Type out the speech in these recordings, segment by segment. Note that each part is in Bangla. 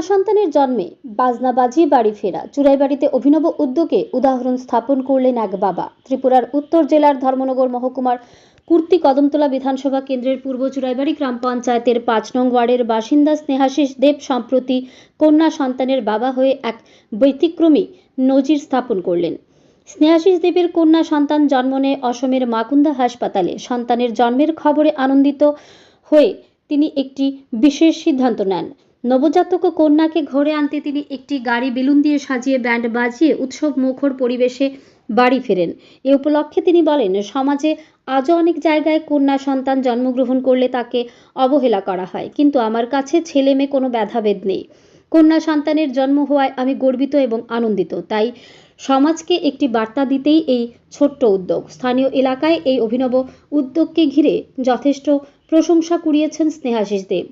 কন্যা সন্তানের জন্মে বাজনা বাজিয়ে বাড়ি ফেরা। চুরাই বাড়িতে অভিনব উদ্যোগে উদাহরণ স্থাপন করলেন এক বাবা। ত্রিপুরার উত্তর জেলার ধর্মনগর মহকুমার কুর্তি কদমতলা বিধানসভা কেন্দ্রের পূর্ব চুরাইবাড়ি গ্রাম পঞ্চায়েতের পাঁচ নং ওয়ার্ডের বাসিন্দা স্নেহাশিস দেব সম্প্রতি কন্যা সন্তানের বাবা হয়ে এক ব্যতিক্রমী নজির স্থাপন করলেন। স্নেহাশিস দেবের কন্যা সন্তান জন্ম নেয় অসমের মাকুন্দা হাসপাতালে। সন্তানের জন্মের খবরে আনন্দিত হয়ে তিনি একটি বিশেষ সিদ্ধান্ত নেন। নবজাতক কন্যাকে ঘরে আনতে তিনি একটি গাড়ি বেলুন দিয়ে সাজিয়ে ব্যান্ড বাজিয়ে উৎসব মুখর পরিবেশে বাড়ি ফেরেন। এ উপলক্ষে তিনি বলেন, সমাজে আজও অনেক জায়গায় কন্যা সন্তান জন্মগ্রহণ করলে তাকে অবহেলা করা হয়, কিন্তু আমার কাছে ছেলে মেয়ে কোনো ব্যাধাভেদ নেই। কন্যা সন্তানের জন্ম হওয়ায় আমি গর্বিত এবং আনন্দিত, তাই সমাজকে একটি বার্তা দিতেই এই ছোট্ট উদ্যোগ। স্থানীয় এলাকায় এই অভিনব উদ্যোগকে ঘিরে যথেষ্ট প্রশংসা কুড়িয়েছেন স্নেহাশিস দেব।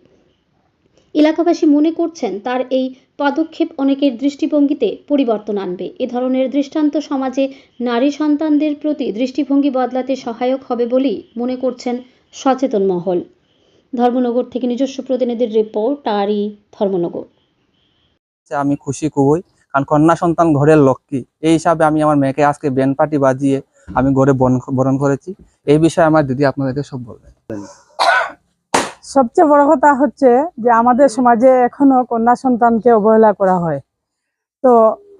এলাকাবাসী মনে করছেন তার এই পদক্ষেপ অনেকের দৃষ্টিভঙ্গিতে পরিবর্তন আনবে। এ ধরনের দৃষ্টান্ত সমাজে নারী সন্তানদের প্রতি দৃষ্টিভঙ্গি বদলাতে সহায়ক হবে বলেই মনে করছেন সচেতন মহল। ধর্মনগর থেকে নিজস্ব প্রতিনিধির রিপোর্ট আরই ধর্মনগর আমি খুশি খুবই, কারণ কন্যা সন্তান ঘরের লক্ষ্মী। এই হিসাবে আমি আমার মেয়েকে আজকে ব্যান্ড পার্টি বাজিয়ে আমি ঘরে বরণ করেছি। এই বিষয়ে আমার দিদি আপনাদেরকে সব বলবেন। সবচেয়ে বড় কথা হচ্ছে যে আমাদের সমাজে এখনও কন্যা সন্তানকে অবহেলা করা হয়। তো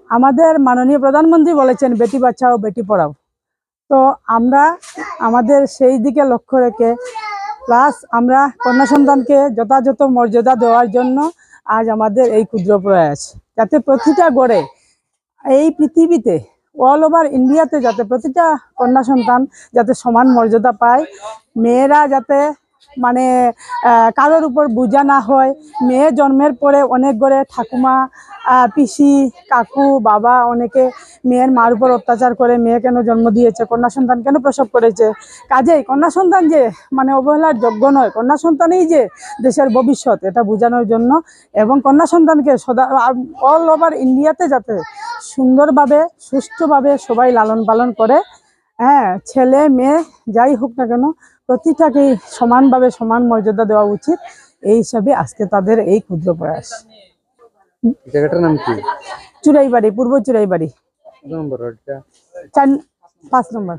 আমাদের মাননীয় প্রধানমন্ত্রী বলেছেন, বেটি বাঁচাও, বেটি পড়াও। তো আমরা আমাদের সেই দিকে লক্ষ্য রেখে, প্লাস আমরা কন্যা সন্তানকে যথাযথ মর্যাদা দেওয়ার জন্য আজ আমাদের এই ক্ষুদ্র প্রয়াস। যাতে প্রতিটা গড়ে, এই পৃথিবীতে অল ওভার ইন্ডিয়াতে যাতে প্রতিটা কন্যা সন্তান যাতে সমান মর্যাদা পায়, মেয়েরা যাতে মানে কারোর উপর বোঝা না হয়। মেয়ে জন্মের পরে অনেক করে ঠাকুমা পিসি, কাকু, বাবা অনেকে মেয়ের মার উপর অত্যাচার করে, মেয়ে কেন জন্ম দিয়েছে, কন্যা সন্তান কেন প্রসব করেছে? কাজেই কন্যা সন্তান যে মানে অবহেলার যোগ্য নয়, কন্যা সন্তানই যে দেশের ভবিষ্যৎ, এটা বোঝানোর জন্য। এবং কন্যা সন্তানকে সদা অল ওভার ইন্ডিয়াতে যাতে সুন্দরভাবে, সুষ্ঠুভাবে সবাই লালন পালন করে হ্যাঁ ছেলে মেয়ে যাই হোক না কেন প্রতিটাকে সমানভাবে সমান মর্যাদা দেওয়া উচিত। এই হিসাবে আজকে তাদের এই ক্ষুদ্র প্রয়াস। জায়গাটার নাম কি? চুরাইবাড়ি পূর্ব চুরাইবাড়ি নম্বর পাঁচ নম্বর।